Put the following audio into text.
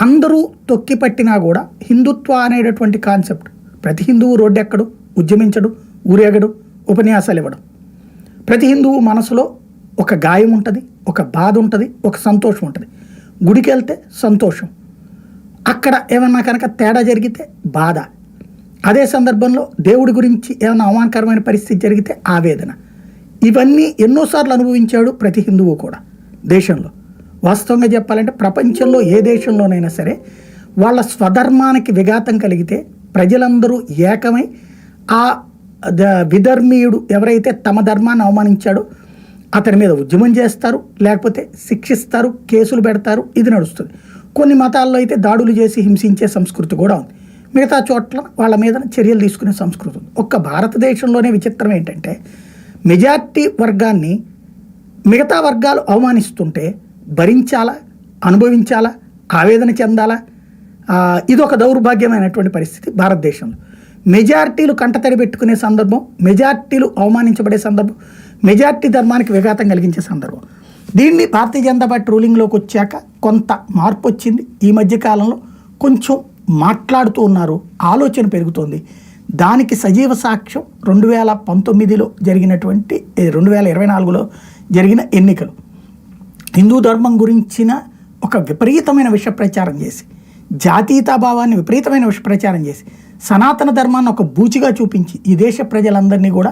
అందరూ తొక్కిపట్టినా కూడా హిందుత్వ అనేటటువంటి కాన్సెప్ట్. ప్రతి హిందువు రోడ్డెక్కడు ఉద్యమించడు ఊరేగడు ఉపన్యాసాలు ఇవ్వడం. ప్రతి హిందువు మనసులో ఒక గాయం ఉంటుంది ఒక బాధ ఉంటుంది ఒక సంతోషం ఉంటుంది. గుడికి వెళ్తే సంతోషం. అక్కడ ఏమన్నా కనుక తేడా జరిగితే బాధ. అదే సందర్భంలో దేవుడి గురించి ఏమైనా అవమానకరమైన పరిస్థితి జరిగితే ఆవేదన. ఇవన్నీ ఎన్నోసార్లు అనుభవించాడు ప్రతి హిందువు కూడా దేశంలో. వాస్తవంగా చెప్పాలంటే ప్రపంచంలో ఏ దేశంలోనైనా సరే వాళ్ళ స్వధర్మానికి విఘాతం కలిగితే ప్రజలందరూ ఏకమై ఆ ద- విధర్మీయుడు ఎవరైతే తమ ధర్మాన్ని అవమానించాడో అతని మీద ఉద్యమం చేస్తారు లేకపోతే శిక్షిస్తారు కేసులు పెడతారు ఇది నడుస్తుంది. కొన్ని మతాల్లో అయితే దాడులు చేసి హింసించే సంస్కృతి కూడా ఉంది. మిగతా చోట్ల వాళ్ళ మీద చర్యలు తీసుకునే సంస్కృతి ఉంది. ఒక్క భారతదేశంలోనే విచిత్రం ఏంటంటే మెజార్టీ వర్గాన్ని మిగతా వర్గాలు అవమానిస్తుంటే భరించాలా అనుభవించాలా ఆవేదన చెందాలా? ఇది ఇదొక దౌర్భాగ్యమైనటువంటి పరిస్థితి భారతదేశంలో. మెజార్టీలు కంటతడి పెట్టుకునే సందర్భం మెజార్టీలు అవమానించబడే సందర్భం మెజార్టీ ధర్మానికి విఘాతం కలిగించే సందర్భం. దీన్ని భారతీయ జనతా పార్టీ రూలింగ్లోకి వచ్చాక కొంత మార్పు వచ్చింది. ఈ మధ్యకాలంలో కొంచెం మాట్లాడుతూ ఉన్నారు ఆలోచన పెరుగుతోంది. దానికి సజీవ సాక్ష్యం రెండు వేల పంతొమ్మిదిలో జరిగినటువంటి రెండు వేల ఇరవై నాలుగులో జరిగిన ఎన్నికలు. హిందూ ధర్మం గురించిన ఒక విపరీతమైన విష ప్రచారం చేసి జాతీయతాభావాన్ని విపరీతమైన విష ప్రచారం చేసి సనాతన ధర్మాన్ని ఒక బూచిగా చూపించి ఈ దేశ ప్రజలందరినీ కూడా